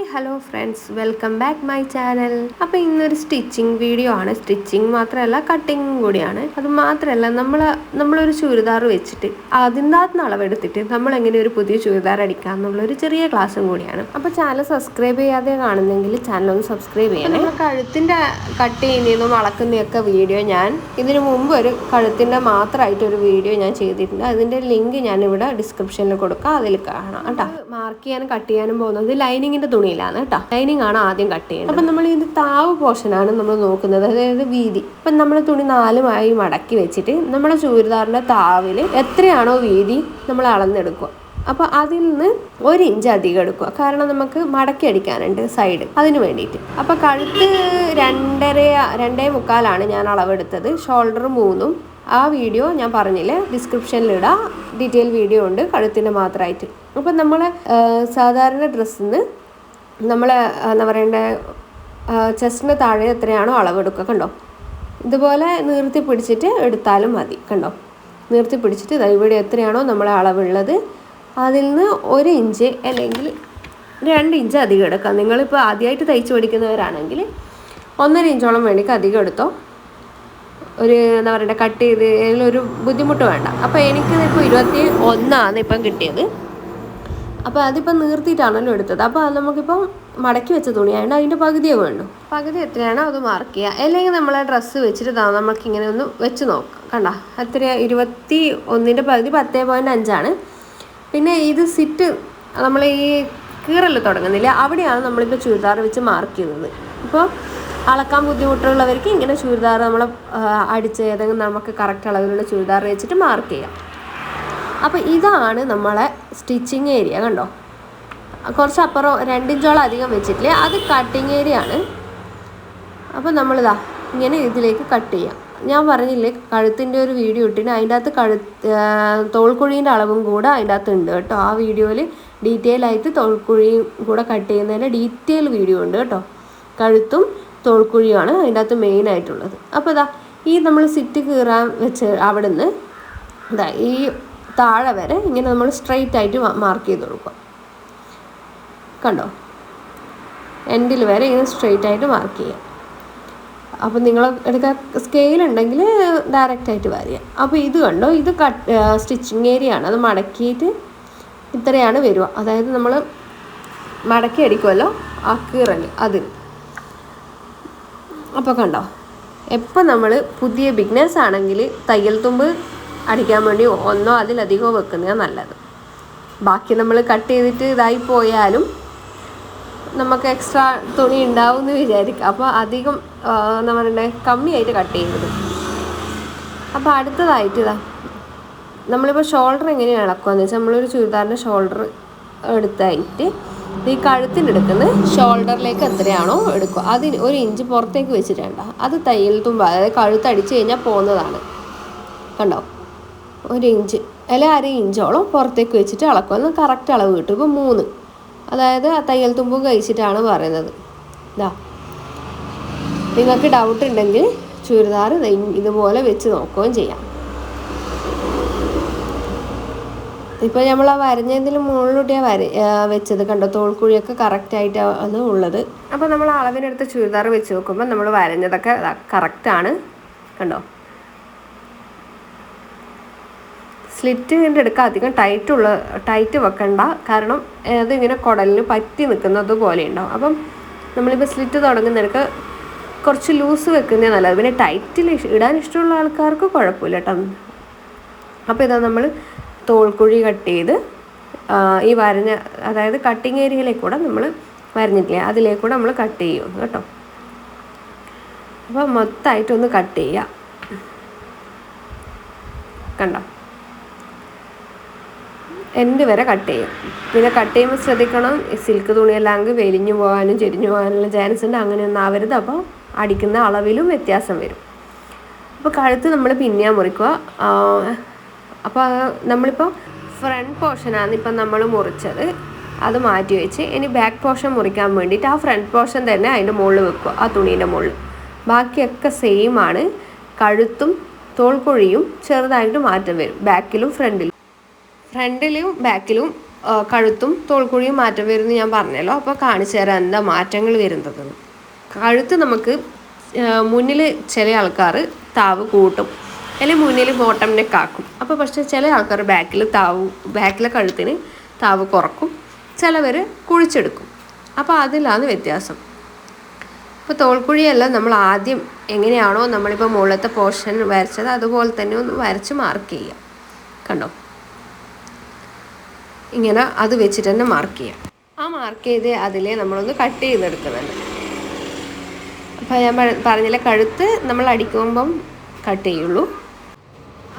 Hi hello friends welcome back my channel അപ്പോൾ ഇന്നൊരു stitching video ആണ്. സ്റ്റിച്ചിങ് മാത്രമല്ല കട്ടിങ്ങും കൂടിയാണ്. അത് മാത്രമല്ല നമ്മൾ നമ്മളൊരു ചുരിദാർ വെച്ചിട്ട് അതിന്റെ അളവെടുത്തിട്ട് നമ്മൾ എങ്ങനെ ഒരു പുതിയ ചുരിദാർ അടിക്കാം എന്നുള്ള ഒരു ചെറിയ ക്ലാസ്സും കൂടിയാണ്. അപ്പോൾ ചാനൽ സബ്സ്ക്രൈബ് ചെയ്യാതെ കാണുന്നെങ്കിൽ ചാനൽ ഒന്ന് സബ്സ്ക്രൈബ് ചെയ്യാം നമ്മൾ കഴുത്തിന്റെ കട്ട് ചെയ്യുന്നതും അളക്കുന്നതൊക്കെ വീഡിയോ ഞാൻ ഇതിനു മുമ്പ് ഒരു കഴുത്തിന്റെ മാത്രമായിട്ട് ഒരു വീഡിയോ ഞാൻ ചെയ്തിട്ടുണ്ട്. അതിന്റെ ലിങ്ക് ഞാൻ ഇവിടെ ഡിസ്ക്രിപ്ഷനിൽ കൊടുക്കാം. അതിൽ കാണാം കേട്ടോ. മാർക്ക് ചെയ്യാനും കട്ട് ചെയ്യാനും പോകുന്നത്. ലൈനിങ്ങിന്റെ തുണിയിലാണ് കേട്ടോ. ലൈനിങ് ആണ് ആദ്യം കട്ട് ചെയ്യുന്നത് അപ്പം നമ്മൾ ഇത് താവ് പോർഷനാണ് നമ്മൾ നോക്കുന്നത്. അതായത് വീതി. അപ്പം നമ്മൾ തുണി നാലുമായി മടക്കി വെച്ചിട്ട് നമ്മുടെ ചുരിദാറിന്റെ താവിൽ എത്രയാണോ വീതി നമ്മൾ അളന്നെടുക്കുക. അപ്പോൾ അതിൽ നിന്ന് ഒരു ഇഞ്ച് അധികം എടുക്കുക. കാരണം നമുക്ക് മടക്കി അടിക്കാനുണ്ട് സൈഡ് അതിന് വേണ്ടിയിട്ട്. അപ്പോൾ കഴുത്ത് രണ്ടര രണ്ടേ മുക്കാലാണ് ഞാൻ അളവെടുത്തത്. ഷോൾഡർ മൂന്നും. ആ വീഡിയോ ഞാൻ പറഞ്ഞില്ല? ഡിസ്ക്രിപ്ഷനിൽ ഇടാം. ഡീറ്റെയിൽ വീഡിയോ ഉണ്ട്. കഴുത്തിന്റെ മാത്രമായിട്ട്. അപ്പം നമ്മൾ സാധാരണ ഡ്രസ്സിൽ നിന്ന് നമ്മൾ എന്താ പറയേണ്ടത് ചെസ്റ്റിന് താഴെ എത്രയാണോ അളവെടുക്കുക കണ്ടോ? ഇതുപോലെ നീർത്തി പിടിച്ചിട്ട് എടുത്താലും മതി കണ്ടോ? നീർത്തി പിടിച്ചിട്ട് ഇതാ ഇവിടെ എത്രയാണോ നമ്മളെ അളവുള്ളത് അതിൽ നിന്ന് ഒരു ഇഞ്ച് അല്ലെങ്കിൽ രണ്ട് ഇഞ്ച് അധികം എടുക്കാം. നിങ്ങളിപ്പോൾ ആദ്യമായിട്ട് തയ്ച്ച് പഠിക്കുന്നവരാണെങ്കിൽ ഒന്നര ഇഞ്ചോളം വേണ്ടിക്ക് അധികം എടുത്തോ. ഒരു എന്താ പറയുക കട്ട് ചെയ്ത് ഒരു ബുദ്ധിമുട്ട് വേണ്ട. അപ്പോൾ എനിക്കിതിപ്പോൾ ഇരുപത്തി ഒന്നാണ് ഇപ്പം കിട്ടിയത്. അപ്പോൾ അതിപ്പോൾ നീർത്തിയിട്ടാണല്ലോ എടുത്തത്. അപ്പോൾ അത് നമുക്കിപ്പം മടക്കി വെച്ച തുണിയായതുകൊണ്ട് അതിന്റെ പകുതിയേ വേണ്ടു. പകുതി എത്രയാണോ അത് മാർക്ക് ചെയ്യുക അല്ലെങ്കിൽ നമ്മൾ ഡ്രസ്സ് വെച്ചിട്ട് നമുക്ക് ഇങ്ങനെ ഒന്ന് വെച്ച് നോക്കാം. കണ്ട? എത്ര ഇരുപത്തി ഒന്നിന്റെ പകുതി പത്തേ പോയിന്റ് അഞ്ചാണ്. പിന്നെ ഇത് സിറ്റ് നമ്മൾ ഈ കീറൽ തുടങ്ങുന്നില്ല. അവിടെയാണ് നമ്മളിപ്പോൾ ചുരിദാർ വെച്ച് മാർക്ക് ചെയ്യുന്നത്. ഇപ്പോൾ അളക്കാൻ ബുദ്ധിമുട്ടുള്ളവർക്ക് ഇങ്ങനെ ചുരിദാർ നമ്മൾ അടിച്ച് ഏതെങ്കിലും നമുക്ക് കറക്റ്റ് അളവിലുള്ള ചുരിദാർ വെച്ചിട്ട് മാർക്ക് ചെയ്യാം. അപ്പോൾ ഇതാണ് നമ്മളെ സ്റ്റിച്ചിങ് ഏരിയ കണ്ടോ? കുറച്ച് അപ്പുറം രണ്ടിഞ്ചോളം അധികം വെച്ചിട്ടില്ലേ? അത് കട്ടിങ് ഏരിയ ആണ്. അപ്പോൾ നമ്മളിതാ ഇങ്ങനെ ഇതിലേക്ക് കട്ട് ചെയ്യാം. ഞാൻ പറഞ്ഞില്ലേ കഴുത്തിന്റെ ഒരു വീഡിയോ ഇട്ടിന്. അതിന്റെ അകത്ത് കഴുത്ത് തോൾക്കുഴീന്റെ അളവും കൂടെ അതിന്റെ അകത്ത് ഉണ്ട് കേട്ടോ. ആ വീഡിയോയിൽ ഡീറ്റെയിൽ ആയിട്ട് തോൾക്കുഴിയും കൂടെ കട്ട് ചെയ്യുന്നതിന്റെ ഡീറ്റെയിൽ വീഡിയോ ഉണ്ട് കേട്ടോ. കഴുത്തും തോൾക്കുഴിയുമാണ് അതിന്റെ അകത്ത് മെയിൻ ആയിട്ടുള്ളത്. അപ്പോൾ ഇതാ ഈ നമ്മൾ സിറ്റ് കീറാൻ വെച്ച് അവിടെ നിന്ന് ഇതാ ഈ താഴെ വരെ ഇങ്ങനെ നമ്മൾ സ്ട്രെയിറ്റ് ആയിട്ട് മാർക്ക് ചെയ്ത് കൊടുക്കുക. കണ്ടോ? എൻഡിൽ വരെ ഇങ്ങനെ സ്ട്രെയിറ്റ് ആയിട്ട് മാർക്ക് ചെയ്യാം അപ്പോൾ നിങ്ങൾ എടുക്കാൻ സ്കെയിൽ ഉണ്ടെങ്കിൽ ഡയറക്റ്റ് ആയിട്ട് വരിക. അപ്പോൾ ഇത് കണ്ടോ? ഇത് കട്ട് സ്റ്റിച്ചിങ് ഏരിയ ആണ്. അത് മടക്കിയിട്ട് ഇത്രയാണ് വരിക. അതായത് നമ്മൾ മടക്കി അടിക്കുമല്ലോ ആ കീറൽ അതിൽ അപ്പോൾ കണ്ടോ? എപ്പോൾ നമ്മൾ പുതിയ ബിഗ്നസ് ആണെങ്കിൽ തയ്യൽ തുമ്പ് അടിക്കാൻ വേണ്ടി ഒന്നോ അതിലധികമോ വെക്കുന്നതാണ് നല്ലത്. ബാക്കി നമ്മൾ കട്ട് ചെയ്തിട്ട് ഇതായി പോയാലും നമുക്ക് എക്സ്ട്രാ തുണി ഉണ്ടാവും എന്ന് വിചാരിക്കുക അപ്പോൾ അധികം പറയണ്ടേ കമ്മിയായിട്ട് കട്ട് ചെയ്യരുത്. അപ്പോൾ അടുത്തതായിട്ട് ഇതാ നമ്മളിപ്പോൾ ഷോൾഡർ എങ്ങനെയാണ് ഇളക്കുകയെന്ന് വെച്ചാൽ നമ്മളൊരു ചുരിദാറിന്റെ ഷോൾഡർ എടുത്തായിട്ട് ഈ കഴുത്തിനെടുക്കുന്ന ഷോൾഡറിലേക്ക് എത്രയാണോ എടുക്കുക. അതിന് ഒരു ഇഞ്ച് പുറത്തേക്ക് വെച്ചിട്ട് അത് തയ്യൽ തുമ്പ അതായത് കഴുത്തടിച്ച് കഴിഞ്ഞാൽ പോകുന്നതാണ്. കണ്ടോ? ഒരു ഇഞ്ച് അല്ല അര ഇഞ്ചോളം പുറത്തേക്ക് വെച്ചിട്ട് അളക്കും എന്നാൽ കറക്റ്റ് അളവ് കിട്ടും. ഇപ്പോൾ മൂന്ന്. അതായത് ആ തയ്യൽ തുമ്പും കഴിച്ചിട്ടാണ് പറയുന്നത്. ഇതാ നിങ്ങൾക്ക് ഡൗട്ട് ഉണ്ടെങ്കിൽ ചുരിദാർ ഇതുപോലെ വെച്ച് നോക്കുകയും ചെയ്യാം. ഇപ്പോൾ നമ്മൾ ആ വരഞ്ഞതിൽ മുകളിലൂടെയാണ് വര വെച്ചത് കണ്ടോ? തോൾക്കുഴിയൊക്കെ കറക്റ്റായിട്ടാണ് ഉള്ളത്. അപ്പോൾ നമ്മൾ അളവിനെടുത്ത് ചുരിദാർ വെച്ച് നോക്കുമ്പോൾ നമ്മൾ വരഞ്ഞതൊക്കെ കറക്റ്റാണ് കണ്ടോ? സ്ലിറ്റിന്റെ എടുക്കുക അധികം ടൈറ്റ് ഉള്ള ടൈറ്റ് വെക്കണ്ട. കാരണം അതിങ്ങനെ കുടലിന് പറ്റി നിൽക്കുന്നത് പോലെ ഉണ്ടാവും. അപ്പം നമ്മളിപ്പോൾ സ്ലിറ്റ് തുടങ്ങുന്നിടക്ക് കുറച്ച് ലൂസ് വെക്കുന്നത് നല്ലത്. പിന്നെ ടൈറ്റിൽ ഇടാൻ ഇഷ്ടമുള്ള ആൾക്കാർക്ക് കുഴപ്പമില്ല കേട്ടോ. അപ്പോൾ ഇതാ നമ്മൾ തോൾക്കുഴി കട്ട് ചെയ്ത് ഈ വരഞ്ഞ അതായത് കട്ടിങ് ഏരിയയിലേക്ക് കൂടെ നമ്മൾ വരഞ്ഞിട്ടില്ല അതിലേക്ക് കൂടെ നമ്മൾ കട്ട് ചെയ്യും കേട്ടോ. അപ്പോൾ മൊത്തമായിട്ടൊന്ന് കട്ട് ചെയ്യുക കണ്ടോ? എൻഡ് വരെ കട്ട് ചെയ്യും. പിന്നെ കട്ട് ചെയ്യുമ്പോൾ ശ്രദ്ധിക്കണം സിൽക്ക് തുണിയല്ലാങ്കിൽ വെലിഞ്ഞു പോകാനും ചെരിഞ്ഞു പോകാനുള്ള ചാൻസ് ഉണ്ട്. അങ്ങനെയൊന്നും ആവരുത്. അപ്പോൾ അടിക്കുന്ന അളവിലും വ്യത്യാസം വരും. അപ്പോൾ കഴുത്ത് നമ്മൾ പിന്നെയാ മുറിക്കുക. അപ്പോൾ നമ്മളിപ്പോൾ ഫ്രണ്ട് പോർഷനാണ് ഇപ്പം നമ്മൾ മുറിച്ചത്. അത് മാറ്റി വെച്ച് ഇനി ബാക്ക് പോർഷൻ മുറിക്കാൻ വേണ്ടിയിട്ട് ആ ഫ്രണ്ട് പോർഷൻ തന്നെ അതിന്റെ മുകളിൽ വെക്കുക. ആ തുണീന്റെ മുകളിൽ. ബാക്കിയൊക്കെ സെയിം ആണ്. കഴുത്തും തോൾക്കൊഴിയും ചെറുതായിട്ട് മാറ്റം വരും. ബാക്കിലും ഫ്രണ്ടിലും ഫ്രണ്ടിലും ബാക്കിലും കഴുത്തും തോൾക്കുഴിയും മാറ്റം വരുമെന്ന് ഞാൻ പറഞ്ഞല്ലോ. അപ്പോൾ കാണിച്ചു തരാം എന്താ മാറ്റങ്ങൾ വരുന്നതെന്ന് കഴുത്ത് നമുക്ക് മുന്നിൽ ചില ആൾക്കാർ താവ് കൂട്ടും അല്ലെങ്കിൽ മുന്നിൽ ബോട്ടം നെക്ക് ആക്കും അപ്പോൾ പക്ഷേ ചില ആൾക്കാർ ബാക്കിൽ താവ് ബാക്കിലെ കഴുത്തിന് താവ് കുറക്കും ചിലവർ കുഴിച്ചെടുക്കും. അപ്പോൾ അതിലാണ് വ്യത്യാസം. ഇപ്പോൾ തോൾക്കുഴിയല്ല നമ്മൾ ആദ്യം എങ്ങനെയാണോ നമ്മളിപ്പോൾ മുകളിലത്തെ പോർഷൻ വരച്ചത് അതുപോലെ തന്നെ ഒന്ന് വരച്ച് മാർക്ക് ചെയ്യുക. കണ്ടോ? ഇങ്ങനെ അത് വെച്ചിട്ട് തന്നെ മാർക്ക് ചെയ്യാം. ആ മാർക്ക് ചെയ്ത് അതിലെ നമ്മളൊന്ന് കട്ട് ചെയ്തെടുക്കുന്നുണ്ട്. അപ്പോൾ ഞാൻ പറ- പറഞ്ഞില്ല കഴുത്ത് നമ്മൾ അടിക്കുമ്പം കട്ട് ചെയ്യുള്ളൂ.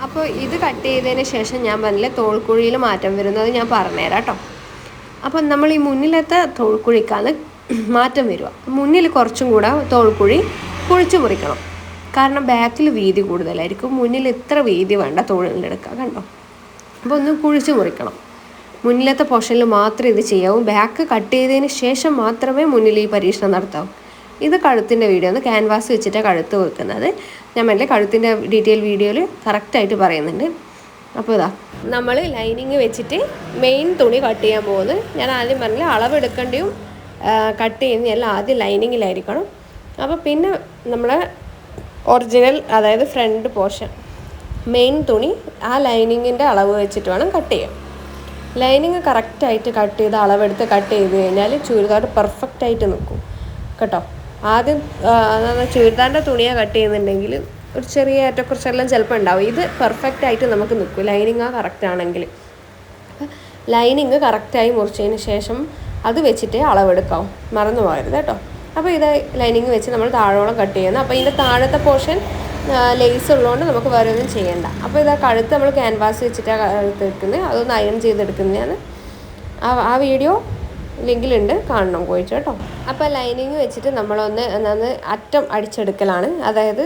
അപ്പോൾ ഇത് കട്ട് ചെയ്തതിന് ശേഷം ഞാൻ പറഞ്ഞില്ല തോൾക്കുഴിയിൽ മാറ്റം വരുന്നത് ഞാൻ പറഞ്ഞുതരാം കേട്ടോ. അപ്പം നമ്മൾ ഈ മുന്നിലത്തെ തോൾക്കുഴിക്കാണ് മാറ്റം വരിക. മുന്നിൽ കുറച്ചും കൂടെ തോൾക്കുഴി കുഴിച്ചു മുറിക്കണം. കാരണം ബാക്കിൽ വീതി കൂടുതലായിരിക്കും. മുന്നിൽ ഇത്ര വീതി വേണ്ട തോളിലെടുക്കുക കണ്ടോ? അപ്പോൾ ഒന്ന് കുഴിച്ചു മുറിക്കണം. മുന്നിലത്തെ പോർഷനിൽ മാത്രമേ ഇത് ചെയ്യാവൂ. ബാക്ക് കട്ട് ചെയ്തതിന് ശേഷം മാത്രമേ മുന്നിൽ ഈ പരീക്ഷണം നടത്താവൂ. ഇത് കഴുത്തിന്റെ വീഡിയോ ആണ്. ക്യാൻവാസ് വെച്ചിട്ടാണ് കഴുത്ത് വെക്കുന്നത്. ഞാൻ മെല്ലെ കഴുത്തിന്റെ ഡീറ്റെയിൽ വീഡിയോയിൽ കറക്റ്റായിട്ട് പറയുന്നുണ്ട്. അപ്പോൾ ഇതാ നമ്മൾ ലൈനിങ് വെച്ചിട്ട് മെയിൻ തുണി കട്ട് ചെയ്യാൻ പോകുന്നത് ഞാൻ ആദ്യം പറഞ്ഞില്ല അളവെടുക്കേണ്ടിയും കട്ട് ചെയ്യുന്ന എല്ലാം ആദ്യം ലൈനിങ്ങിലായിരിക്കണം അപ്പോൾ പിന്നെ നമ്മൾ ഒറിജിനൽ അതായത് ഫ്രണ്ട് പോർഷൻ മെയിൻ തുണി ആ ലൈനിങ്ങിന്റെ അളവ് വെച്ചിട്ട് വേണം കട്ട് ചെയ്യാൻ. ലൈനിങ് കറക്റ്റായിട്ട് കട്ട് ചെയ്ത് അളവെടുത്ത് കട്ട് ചെയ്ത് കഴിഞ്ഞാൽ ചുരിദാർ പെർഫെക്റ്റ് ആയിട്ട് നിൽക്കും കേട്ടോ? ആദ്യം ചുരിദാറിന്റെ തുണിയാണ് കട്ട് ചെയ്യുന്നുണ്ടെങ്കിൽ ഒരു ചെറിയ ഏറ്റക്കുറച്ചെല്ലാം ചിലപ്പോൾ ഉണ്ടാവും. ഇത് പെർഫെക്റ്റ് ആയിട്ട് നമുക്ക് നിൽക്കും ലൈനിങ് ആ കറക്റ്റ് ആണെങ്കിൽ. ലൈനിങ് കറക്റ്റായി മുറിച്ചതിന് ശേഷം അത് വെച്ചിട്ട് അളവെടുക്കാം. മറന്നു പോകരുത് കേട്ടോ? അപ്പോൾ ഇത് ലൈനിങ് വെച്ച് നമ്മൾ താഴോളം കട്ട് ചെയ്യുന്നത്. അപ്പോൾ ഇതിന്റെ താഴത്തെ പോർഷൻ ലേസ് ഉള്ളതുകൊണ്ട് നമുക്ക് വേറെ ഒന്നും ചെയ്യണ്ട. അപ്പോൾ ഇതാ കഴുത്ത് നമ്മൾ ക്യാൻവാസ് വെച്ചിട്ടാണ് കഴുത്ത് എടുക്കുന്നത് അതൊന്ന് അയൺ ചെയ്തെടുക്കുന്നതാണ്. ആ ആ വീഡിയോ ലിങ്കിലുണ്ട്. കാണണം പോയിട്ട് കേട്ടോ. അപ്പോൾ ലൈനിങ് വെച്ചിട്ട് നമ്മളൊന്ന് എന്നാന്ന് അറ്റം അടിച്ചെടുക്കലാണ്. അതായത്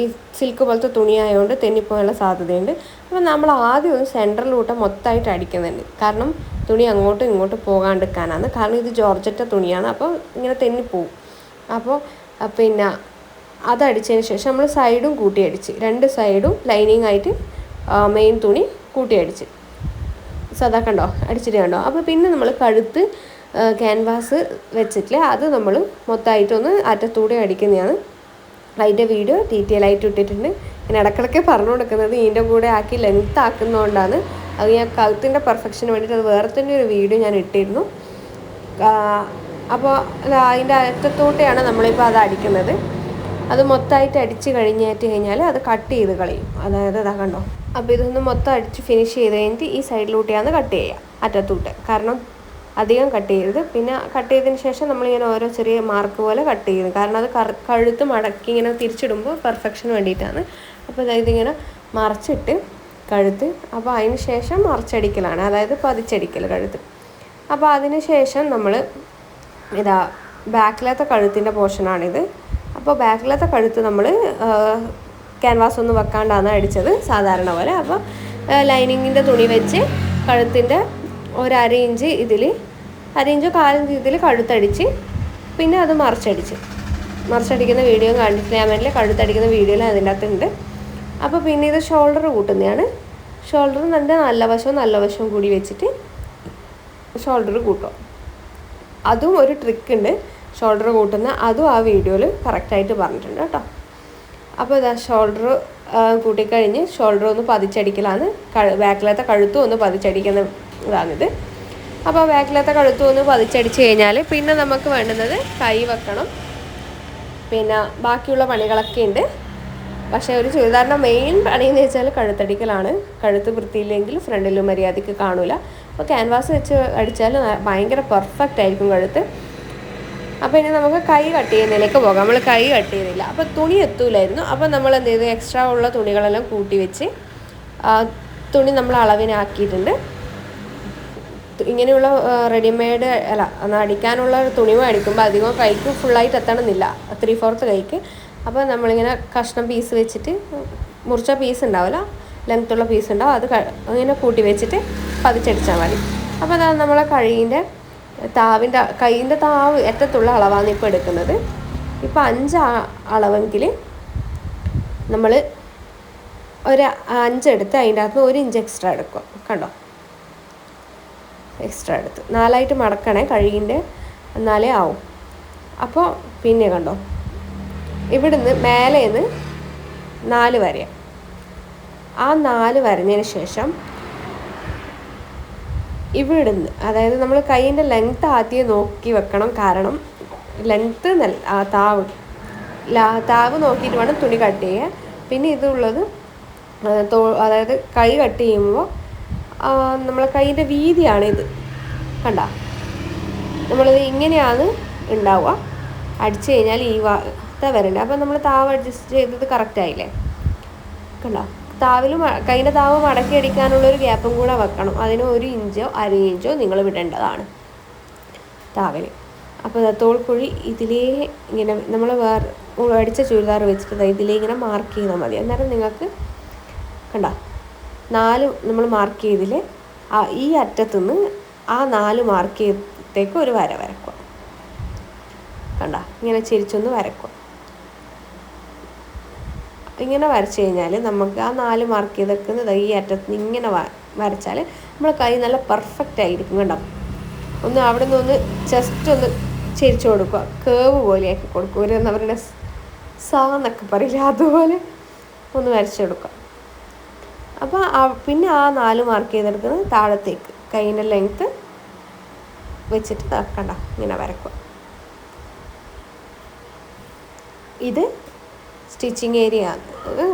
ഈ സിൽക്ക് പോലത്തെ തുണിയായതുകൊണ്ട് തെന്നിപ്പോകാനുള്ള സാധ്യതയുണ്ട്. അപ്പോൾ നമ്മൾ ആദ്യം ഒന്ന് സെന്ററിലൂട്ട് മൊത്തമായിട്ട് അടിക്കുന്നുണ്ട്. കാരണം തുണി അങ്ങോട്ടും ഇങ്ങോട്ടും പോകാണ്ടിരിക്കാനാണ് കാരണം ഇത് ജോർജറ്റ തുണിയാണ്. അപ്പോൾ ഇങ്ങനെ തെന്നിപ്പോവും. അപ്പോൾ പിന്നെ അതടിച്ചതിന് ശേഷം നമ്മൾ സൈഡും കൂട്ടി അടിച്ച് രണ്ട് സൈഡും ലൈനിങ് ആയിട്ട് മെയിൻ തുണി കൂട്ടി അടിച്ച് സദാ കണ്ടോ അടിച്ചിട്ട് കണ്ടോ? അപ്പോൾ പിന്നെ നമ്മൾ കഴുത്ത് ക്യാൻവാസ് വെച്ചിട്ട് അത് നമ്മൾ മൊത്തമായിട്ടൊന്ന് അറ്റത്തൂടെ അടിക്കുന്നതാണ്. അതിന്റെ വീഡിയോ ഡീറ്റെയിൽ ആയിട്ട് ഇട്ടിട്ടുണ്ട്. ഞാൻ ഇടക്കിടയ്ക്ക് പറഞ്ഞു കൊടുക്കുന്നത് ഇതിന്റെ കൂടെ ആക്കി ലെങ്ത് ആക്കുന്നതുകൊണ്ടാണ്. അത് ഞാൻ കഴുത്തിന്റെ പെർഫെക്ഷന് വേണ്ടിയിട്ട് അത് വേറെ തന്നെ ഒരു വീഡിയോ ഞാൻ ഇട്ടിരുന്നു. അപ്പോൾ അതിന്റെ അറ്റത്തോട്ടെയാണ് നമ്മളിപ്പോൾ അത് അടിക്കുന്നത്. അത് മൊത്തമായിട്ട് അടിച്ച് കഴിഞ്ഞിട്ട് കഴിഞ്ഞാൽ അത് കട്ട് ചെയ്ത് കളയും. അതായത് അതാ കണ്ടോ? അപ്പോൾ ഇതൊന്ന് മൊത്തം അടിച്ച് ഫിനിഷ് ചെയ്ത് കഴിഞ്ഞിട്ട് ഈ സൈഡിലൂട്ടിയാണ് കട്ട് ചെയ്യുക അറ്റത്തൂട്ട്. കാരണം അധികം കട്ട് ചെയ്യരുത്. പിന്നെ കട്ട് ചെയ്തതിന് ശേഷം നമ്മളിങ്ങനെ ഓരോ ചെറിയ മാർക്ക് പോലെ കട്ട് ചെയ്യുന്നു. കാരണം അത് കഴുത്ത് മടക്കി ഇങ്ങനെ തിരിച്ചിടുമ്പോൾ പെർഫെക്ഷന് വേണ്ടിയിട്ടാണ്. അപ്പോൾ അതായത് ഇങ്ങനെ മറച്ചിട്ട് കഴുത്ത് അപ്പോൾ അതിന് ശേഷം മറച്ചടിക്കലാണ്. അതായത് പതിച്ചടിക്കൽ കഴുത്ത്. അപ്പോൾ അതിന് ശേഷം നമ്മൾ ഇതാ ബാക്കിലത്തെ കഴുത്തിന്റെ പോർഷനാണിത് അപ്പോൾ ബാക്കിലത്തെ കഴുത്ത് നമ്മൾ ക്യാൻവാസ് ഒന്നും വെക്കാണ്ടാണ് അടിച്ചത് സാധാരണ പോലെ. അപ്പോൾ ലൈനിങ്ങിന്റെ തുണി വെച്ച് കഴുത്തിന്റെ ഒരു അര ഇഞ്ച് ഇതിൽ അര ഇഞ്ചോ ഇതിൽ കഴുത്തടിച്ച് പിന്നെ അത് മറിച്ചടിച്ച്. മറിച്ചടിക്കുന്ന വീഡിയോ കണ്ടിട്ടില്ല. ഞാൻ വേണ്ടില്ല കഴുത്തടിക്കുന്ന വീഡിയോയിൽ അതിന്റെ അകത്തുണ്ട്. അപ്പോൾ പിന്നെ ഇത് ഷോൾഡർ കൂട്ടുന്നതാണ്. ഷോൾഡർ നല്ല നല്ല വശവും നല്ല വശവും കൂടി വെച്ചിട്ട് ഷോൾഡർ കൂട്ടും അതും ഒരു ട്രിക്ക് ഉണ്ട്. ഷോൾഡർ കൂട്ടുന്ന അതും ആ വീഡിയോയിൽ കറക്റ്റായിട്ട് പറഞ്ഞിട്ടുണ്ട് കേട്ടോ. അപ്പോൾ ഇതാ ഷോൾഡർ കൂട്ടിക്കഴിഞ്ഞ് ഷോൾഡർ ഒന്ന് പതിച്ചടിക്കലാണ്. ബാക്കിലത്തെ കഴുത്തും ഒന്ന് പതിച്ചടിക്കുന്ന ഇതാണിത്. അപ്പോൾ ബാക്കിലത്തെ കഴുത്തും ഒന്ന് പതിച്ചടിച്ച് കഴിഞ്ഞാൽ പിന്നെ നമുക്ക് വേണ്ടുന്നത് കൈ വെക്കണം. പിന്നെ ബാക്കിയുള്ള പണികളൊക്കെ ഉണ്ട്. പക്ഷേ ഒരു ചുരിദാറിന്റെ മെയിൻ പണി എന്ന് വെച്ചാൽ കഴുത്തടിക്കലാണ്. കഴുത്ത് വൃത്തിയില്ലെങ്കിൽ ഫ്രണ്ടിലും മര്യാദയ്ക്ക് കാണില്ല അപ്പോൾ ക്യാൻവാസ് വെച്ച് അടിച്ചാൽ ഭയങ്കര പെർഫെക്റ്റ് ആയിരിക്കും കഴുത്ത്. അപ്പോൾ ഇനി നമുക്ക് കൈ കട്ട് ചെയ്യുന്നതിലേക്ക് പോകാം. നമ്മൾ കൈ കട്ട് ചെയ്തില്ല അപ്പോൾ തുണി എത്തൂലായിരുന്നു. അപ്പോൾ നമ്മൾ എന്ത് ചെയ്തു? എക്സ്ട്രാ ഉള്ള തുണികളെല്ലാം കൂട്ടി വെച്ച് തുണി നമ്മൾ അളവിനാക്കിയിട്ടുണ്ട്. ഇങ്ങനെയുള്ള റെഡിമെയ്ഡ് അല്ല ഒന്ന് അടിക്കാനുള്ള തുണി മേടിക്കുമ്പോൾ അധികം കൈക്ക് ഫുള്ളായിട്ട് എത്തണമെന്നില്ല. ത്രീ ഫോർത്ത് കൈക്ക്. അപ്പോൾ നമ്മളിങ്ങനെ കഷ്ണം പീസ് വെച്ചിട്ട് മുറിച്ച പീസ് ഉണ്ടാവില്ല. ലെങ്ത്തുള്ള പീസ് ഉണ്ടാവും. അത് ഇങ്ങനെ കൂട്ടി വെച്ചിട്ട് പതിച്ചടിച്ചാൽ മതി. അപ്പോൾ അതാണ് നമ്മളെ കഴിയിന്റെ താവിന്റെ കയ്യിന്റെ താവ് അറ്റത്തുള്ള അളവാണ് ഇപ്പോൾ എടുക്കുന്നത്. ഇപ്പോൾ അഞ്ച് അളവെങ്കിൽ നമ്മൾ ഒരു അഞ്ചെടുത്ത് അതിന്റെ അകത്ത് ഒരു ഇഞ്ച് എക്സ്ട്രാ എടുക്കും. കണ്ടോ? എക്സ്ട്രാ എടുത്ത്. നാലായിട്ട് മടക്കണേ കഴുകിന്റെ എന്നാലേ ആവും. അപ്പോൾ പിന്നെ കണ്ടോ? ഇവിടുന്ന് മേലേന്ന് നാല് വരയാം. ആ നാല് വരഞ്ഞതിന് ശേഷം ഇവിടുന്ന് അതായത് നമ്മൾ കൈയിന്റെ ലെങ്ത്ത് ആദ്യം നോക്കി വെക്കണം. കാരണം ലെങ്ത്ത് താവ് താവ് നോക്കിയിട്ട് വേണം തുണി കട്ട് ചെയ്യാൻ. പിന്നെ ഇതുള്ളത് തോ അതായത് കൈ കട്ട് ചെയ്യുമ്പോൾ നമ്മളെ കൈയിന്റെ വീതിയാണ് ഇത്. കണ്ട? നമ്മളിത് ഇങ്ങനെയാണ് ഉണ്ടാവുക. അടിച്ചു കഴിഞ്ഞാൽ ഈ വാ വരണ്ട. അപ്പം നമ്മൾ താവ് അഡ്ജസ്റ്റ് ചെയ്തത് കറക്റ്റ് ആയില്ലേ? കണ്ട? താവിൽ കൈന്റെ താവ് മടക്കി അടിക്കാനുള്ള ഒരു ഗ്യാപ്പും കൂടെ വെക്കണം. അതിന് ഒരു ഇഞ്ചോ അര ഇഞ്ചോ നിങ്ങൾ വിടേണ്ടതാണ് താവിൽ. അപ്പോൾ തോൾക്കുഴി ഇതിലേ ഇങ്ങനെ നമ്മൾ വേറെ അടിച്ച ചുരിദാർ വെച്ചിട്ട് ഇതിലേ ഇങ്ങനെ മാർക്ക് ചെയ്താൽ മതി. അന്നേരം നിങ്ങൾക്ക് കണ്ട നാല് നമ്മൾ മാർക്ക് ചെയ്തിൽ ഈ അറ്റത്തുനിന്ന് ആ നാല് മാർക്ക് ചെയ്തേക്ക് ഒരു വര വരക്കുക കണ്ട ഇങ്ങനെ ചിരിച്ചൊന്ന് വരക്കുക ഇങ്ങനെ വരച്ചു കഴിഞ്ഞാൽ നമുക്ക് ആ നാല് മാർക്ക് ചെയ്തേക്കുന്നത് ഈ അറ്റത്ത് ഇങ്ങനെ വരച്ചാൽ നമ്മൾ കൈ നല്ല പെർഫെക്റ്റ് ആയിരിക്കും കണ്ടോ? ഒന്ന് അവിടെ നിന്ന് ഒന്ന് ജസ്റ്റ് ഒന്ന് ചിരിച്ചു കൊടുക്കുക. കേവ് പോലെയാക്കി കൊടുക്കുക. ഒരു അവരുടെ സാ എന്നൊക്കെ പറയില്ല? അതുപോലെ ഒന്ന് വരച്ചു കൊടുക്കുക. അപ്പോൾ പിന്നെ ആ നാല് മാർക്ക് ചെയ്തെടുക്കുന്നത് താഴത്തേക്ക്. കൈയിന്റെ ലെങ്ത്ത് വെച്ചിട്ട് കണ്ട? ഇങ്ങനെ വരക്കുക. ഇത് സ്റ്റിച്ചിങ് ഏരിയ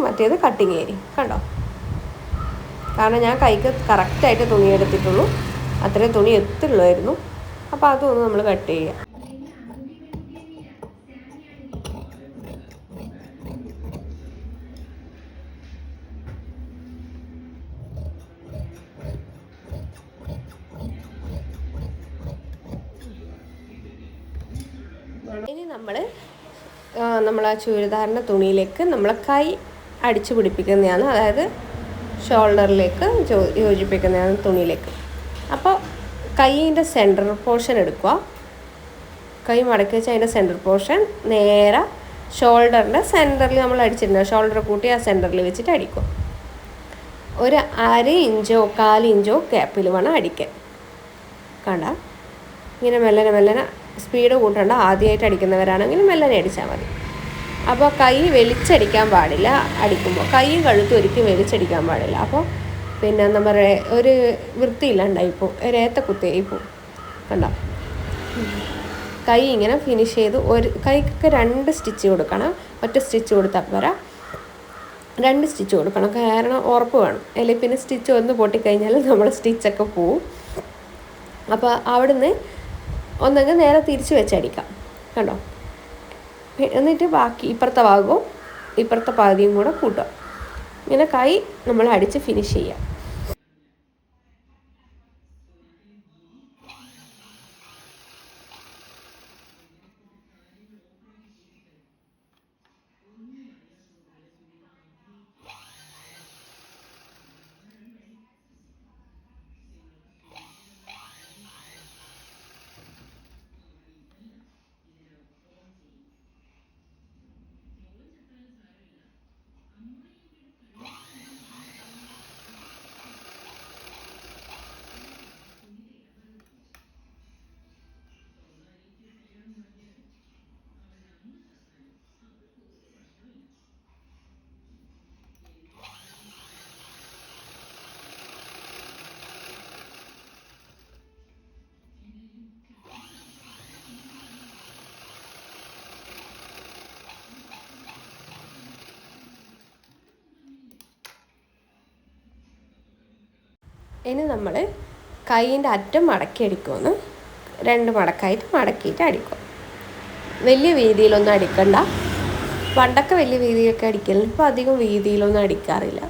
മറ്റേത് കട്ടിങ് ഏരിയ കണ്ടോ? കാരണം ഞാൻ കൈക്ക് കറക്റ്റായിട്ട് തുണി എടുത്തിട്ടുള്ളൂ. അത്രയും തുണി എത്തുള്ളായിരുന്നു അപ്പോൾ അതൊന്ന് നമ്മൾ കട്ട് ചെയ്യാം. ഇനി നമ്മൾ നമ്മൾ ആ ചുരിദാറിന്റെ തുണിയിലേക്ക് നമ്മൾ കൈ അടിച്ച് പിടിപ്പിക്കുന്നതാണ്. അതായത് ഷോൾഡറിലേക്ക് യോജിപ്പിക്കുന്നതാണ് തുണിയിലേക്ക്. അപ്പോൾ കൈയിന്റെ സെന്റർ പോർഷൻ എടുക്കുക. കൈ മടക്കി വെച്ച് അതിന്റെ സെന്റർ പോർഷൻ നേരെ ഷോൾഡറിന്റെ സെന്ററിൽ നമ്മൾ അടിച്ചിട്ടുണ്ട്. ഷോൾഡർ കൂട്ടി ആ സെന്ററിൽ വെച്ചിട്ട് അടിക്കുക. ഒരു അര ഇഞ്ചോ കാലിഞ്ചോ ഗ്യാപ്പിൽ വേണം അടിക്കാൻ. കണ്ട? ഇങ്ങനെ മെല്ലനെ മെല്ലനെ സ്പീഡ് കൂട്ടേണ്ട ആദ്യമായിട്ട് അടിക്കുന്നവരാണെങ്കിൽ മെല്ലനെ അടിച്ചാൽ മതി. അപ്പോൾ കൈ വലിച്ചടിക്കാൻ പാടില്ല അടിക്കുമ്പോൾ കൈയും കഴുത്തും ഒരിക്കലും വലിച്ചടിക്കാൻ പാടില്ല. അപ്പോൾ പിന്നെ എന്താ പറയുക ഒരു വൃത്തിയില്ലാണ്ടായിപ്പോൾ ഒരു ഏത്തക്കുത്തിയായിപ്പോൾ കണ്ടോ? കൈ ഇങ്ങനെ ഫിനിഷ് ചെയ്ത് ഒരു കൈക്കൊക്കെ രണ്ട് സ്റ്റിച്ച് കൊടുക്കണം. ഒറ്റ സ്റ്റിച്ച് കൊടുത്താൽ പോരാ. രണ്ട് സ്റ്റിച്ച് കൊടുക്കണം. കാരണം ഉറപ്പ് വേണം. അല്ലെങ്കിൽ പിന്നെ സ്റ്റിച്ച് ഒന്ന് പൊട്ടിക്കഴിഞ്ഞാൽ നമ്മൾ സ്റ്റിച്ചൊക്കെ പോവും. അപ്പോൾ അവിടുന്ന് ഒന്നെങ്കിൽ നേരെ തിരിച്ച് വെച്ചടിക്കാം. കണ്ടോ? എന്നിട്ട് ബാക്കി ഇപ്പുറത്തെ ഭാഗവും ഇപ്പുറത്തെ പാതിയും കൂടെ കൂട്ടുക. ഇങ്ങനെ കൈ നമ്മൾ അടിച്ച് ഫിനിഷ് ചെയ്യാം. ഇനി നമ്മൾ കൈയിന്റെ അറ്റം മടക്കി അടിക്കുമെന്ന് രണ്ട് മടക്കായിട്ട് മടക്കിയിട്ട് അടിക്കും. വലിയ വീതിയിലൊന്നും അടിക്കണ്ട. പണ്ടൊക്കെ വലിയ വീതിയൊക്കെ അടിക്കലുണ്ട് ഇപ്പോൾ അധികം വീതിയിലൊന്നും അടിക്കാറില്ല.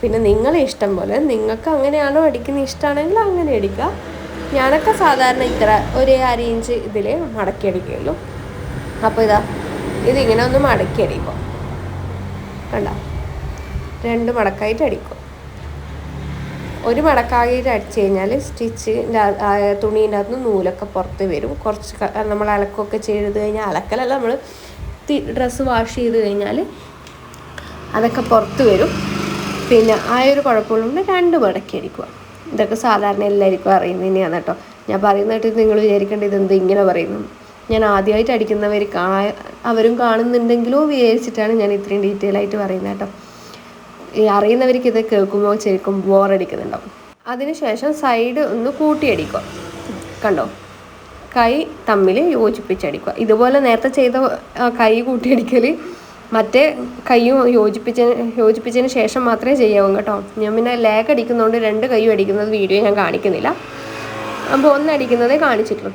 പിന്നെ നിങ്ങളെ ഇഷ്ടം പോലെ നിങ്ങൾക്ക് അങ്ങനെയാണോ അടിക്കുന്ന ഇഷ്ടമാണെങ്കിൽ അങ്ങനെ അടിക്കുക. ഞാനൊക്കെ സാധാരണ ഇത്ര ഒരേ അര ഇഞ്ച് ഇതിൽ മടക്കി അടിക്കുള്ളൂ അപ്പോൾ ഇതാ ഇതിങ്ങനെ ഒന്ന് മടക്കി അടിക്കും. കണ്ട? രണ്ട് മടക്കായിട്ട് അടിക്കും. ഒരു മടക്കായിട്ട് അടിച്ചു കഴിഞ്ഞാൽ സ്റ്റിച്ചിന്റെ തുണീന്റെ അകത്ത് നൂലൊക്കെ പുറത്ത് വരും. കുറച്ച് നമ്മൾ അലക്കൊക്കെ ചെയ്ത് കഴിഞ്ഞാൽ അലക്കലല്ല നമ്മൾ ഡ്രസ്സ് വാഷ് ചെയ്ത് കഴിഞ്ഞാൽ അതൊക്കെ പുറത്ത് വരും. പിന്നെ ആ ഒരു കുഴപ്പമുള്ളതുകൊണ്ട് രണ്ട് മടക്കി അടിക്കുക. ഇതൊക്കെ സാധാരണ എല്ലാവർക്കും അറിയുന്നത് തന്നെയാണ് കേട്ടോ. ഞാൻ പറയുന്നതായിട്ട് നിങ്ങൾ വിചാരിക്കേണ്ട ഇതെന്ത് ഇങ്ങനെ പറയുന്നു. ഞാൻ ആദ്യമായിട്ട് അടിക്കുന്നവർ കാ അവരും കാണുന്നുണ്ടെങ്കിലോ വിചാരിച്ചിട്ടാണ് ഞാൻ ഇത്രയും ഡീറ്റെയിൽ ആയിട്ട് പറയുന്നത് കേട്ടോ. ഈ അറിയുന്നവർക്ക് ഇത് കേൾക്കുമ്പോൾ ശരിക്കും ബോറടിക്കുന്നുണ്ടാവും. അതിനുശേഷം സൈഡ് ഒന്ന് കൂട്ടിയടിക്കുക. കണ്ടോ? കൈ തമ്മിൽ യോജിപ്പിച്ചടിക്കുക. ഇതുപോലെ നേരത്തെ ചെയ്ത കൈ കൂട്ടിയടിക്കൽ മറ്റേ കൈയും യോജിപ്പിച്ച യോജിപ്പിച്ചതിന് ശേഷം മാത്രമേ ചെയ്യാവൂ കേട്ടോ. ഞാൻ പിന്നെ ലേഗ് അടിക്കുന്നതുകൊണ്ട് രണ്ട് കൈയും അടിക്കുന്നത് വീഡിയോ ഞാൻ കാണിക്കുന്നില്ല. അപ്പോൾ ഒന്നടിക്കുന്നതേ കാണിച്ചിട്ടുള്ളൂ.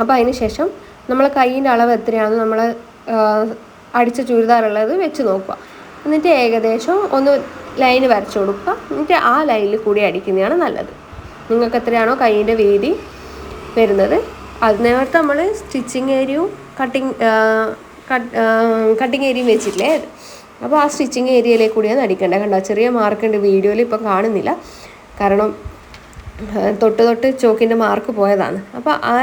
അപ്പോൾ അതിന് ശേഷം നമ്മൾ കൈയിന്റെ അളവ് എത്രയാണ് നമ്മൾ അടിച്ച ചുരിദാറുള്ളത് വെച്ച് നോക്കുക. എന്നിട്ട് ഏകദേശം ഒന്ന് ലൈൻ വരച്ചു കൊടുക്കുക. എന്നിട്ട് ആ ലൈനിൽ കൂടി അടിക്കുന്നതാണ് നല്ലത്. നിങ്ങൾക്ക് എത്രയാണോ കൈയിന്റെ വീതി വരുന്നത്. അത് നേരത്തെ നമ്മൾ സ്റ്റിച്ചിങ് ഏരിയയും കട്ടിങ് കട്ടിങ് ഏരിയയും വെച്ചിട്ടില്ലേ? അപ്പോൾ ആ സ്റ്റിച്ചിങ് ഏരിയയിലേക്ക് കൂടിയാണ് അടിക്കേണ്ടത്. കണ്ടോ ചെറിയ മാർക്കുണ്ട് വീഡിയോയിൽ ഇപ്പം കാണുന്നില്ല. കാരണം തൊട്ട് തൊട്ട് ചോക്കിന്റെ മാർക്ക് പോയതാണ്. അപ്പോൾ ആ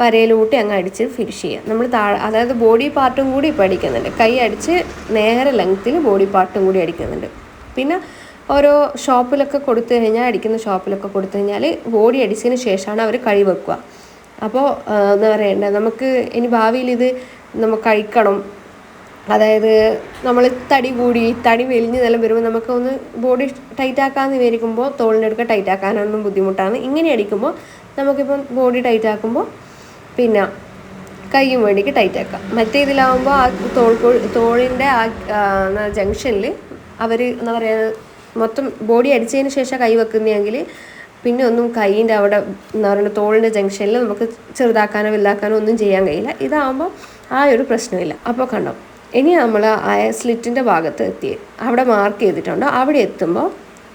വരയിലൂട്ടി അങ്ങ് അടിച്ച് ഫിനിഷ് ചെയ്യുക നമ്മൾ താഴെ അതായത് ബോഡി പാർട്ടും കൂടി ഇപ്പോൾ അടിക്കുന്നുണ്ട്. കൈ അടിച്ച് നേരെ ലെങ്ത്തിൽ ബോഡി പാർട്ടും കൂടി അടിക്കുന്നുണ്ട്. പിന്നെ ഓരോ ഷോപ്പിലൊക്കെ കൊടുത്തു കഴിഞ്ഞാൽ അടിക്കുന്ന ഷോപ്പിലൊക്കെ കൊടുത്തു കഴിഞ്ഞാൽ ബോഡി അടിച്ചതിന് ശേഷമാണ് അവർ കഴി വെക്കുക. അപ്പോൾ എന്താ പറയണ്ടത് നമുക്ക് ഇനി ഭാവിയിൽ ഇത് നമുക്ക് കഴിക്കണം. അതായത് നമ്മൾ തടി കൂടി തടി വലിഞ്ഞ് നിലം വരുമ്പോൾ നമുക്ക് ഒന്ന് ബോഡി ടൈറ്റ് ആക്കാമെന്ന് വിചാരിക്കുമ്പോൾ തോളിനെടുക്ക ടൈറ്റ് ആക്കാനൊന്നും ബുദ്ധിമുട്ടാണ്. ഇങ്ങനെ അടിക്കുമ്പോൾ നമുക്കിപ്പം ബോഡി ടൈറ്റ് ആക്കുമ്പോൾ പിന്നെ കൈയും വേണ്ടിക്ക് ടൈറ്റ് ആക്കുക മറ്റേ ഇതിലാവുമ്പോൾ ആ തോൾ തോളിന്റെ ആ ജംഗ്ഷനിൽ അവർ എന്താ പറയുക മൊത്തം ബോഡി അടിച്ചതിന് ശേഷം കൈ വെക്കുന്നതെങ്കിൽ പിന്നെ ഒന്നും കൈയിന്റെ അവിടെ എന്താ പറയുക തോളിന്റെ ജംഗ്ഷനിൽ നമുക്ക് ചെറുതാക്കാനോ വലുതാക്കാനോ ഒന്നും ചെയ്യാൻ കഴിയില്ല. ഇതാകുമ്പോൾ ആ ഒരു പ്രശ്നമില്ല. അപ്പോൾ കണ്ടോ ഇനി നമ്മൾ ആ സ്ലിറ്റിന്റെ ഭാഗത്ത് എത്തി. അവിടെ മാർക്ക് ചെയ്തിട്ടുണ്ടോ. അവിടെ എത്തുമ്പോൾ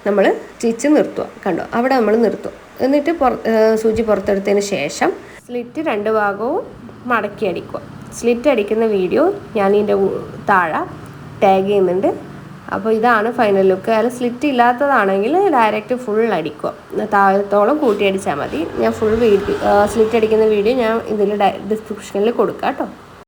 നമ്മൾ സ്റ്റിച്ച് നിർത്തുക. കണ്ടോ അവിടെ നമ്മൾ നിർത്തും. എന്നിട്ട് പുറ സൂചി പുറത്തെടുത്തതിന് ശേഷം സ്ലിറ്റ് രണ്ട് ഭാഗവും മടക്കി അടിക്കുക. സ്ലിറ്റ് അടിക്കുന്ന വീഡിയോ ഞാൻ ഇതിന്റെ താഴെ ടാഗ് ചെയ്യുന്നുണ്ട്. അപ്പോൾ ഇതാണ് ഫൈനൽ ലുക്ക് അതിൽ സ്ലിറ്റ് ഇല്ലാത്തതാണെങ്കിൽ ഡയറക്റ്റ് ഫുൾ അടിക്കുക. താഴത്തോളം കൂട്ടി അടിച്ചാൽ മതി. ഞാൻ ഫുൾ വീഡിയോ സ്ലിറ്റ് അടിക്കുന്ന വീഡിയോ ഞാൻ ഇതിൽ ഡിസ്ക്രിപ്ഷനിൽ കൊടുക്കാം കേട്ടോ.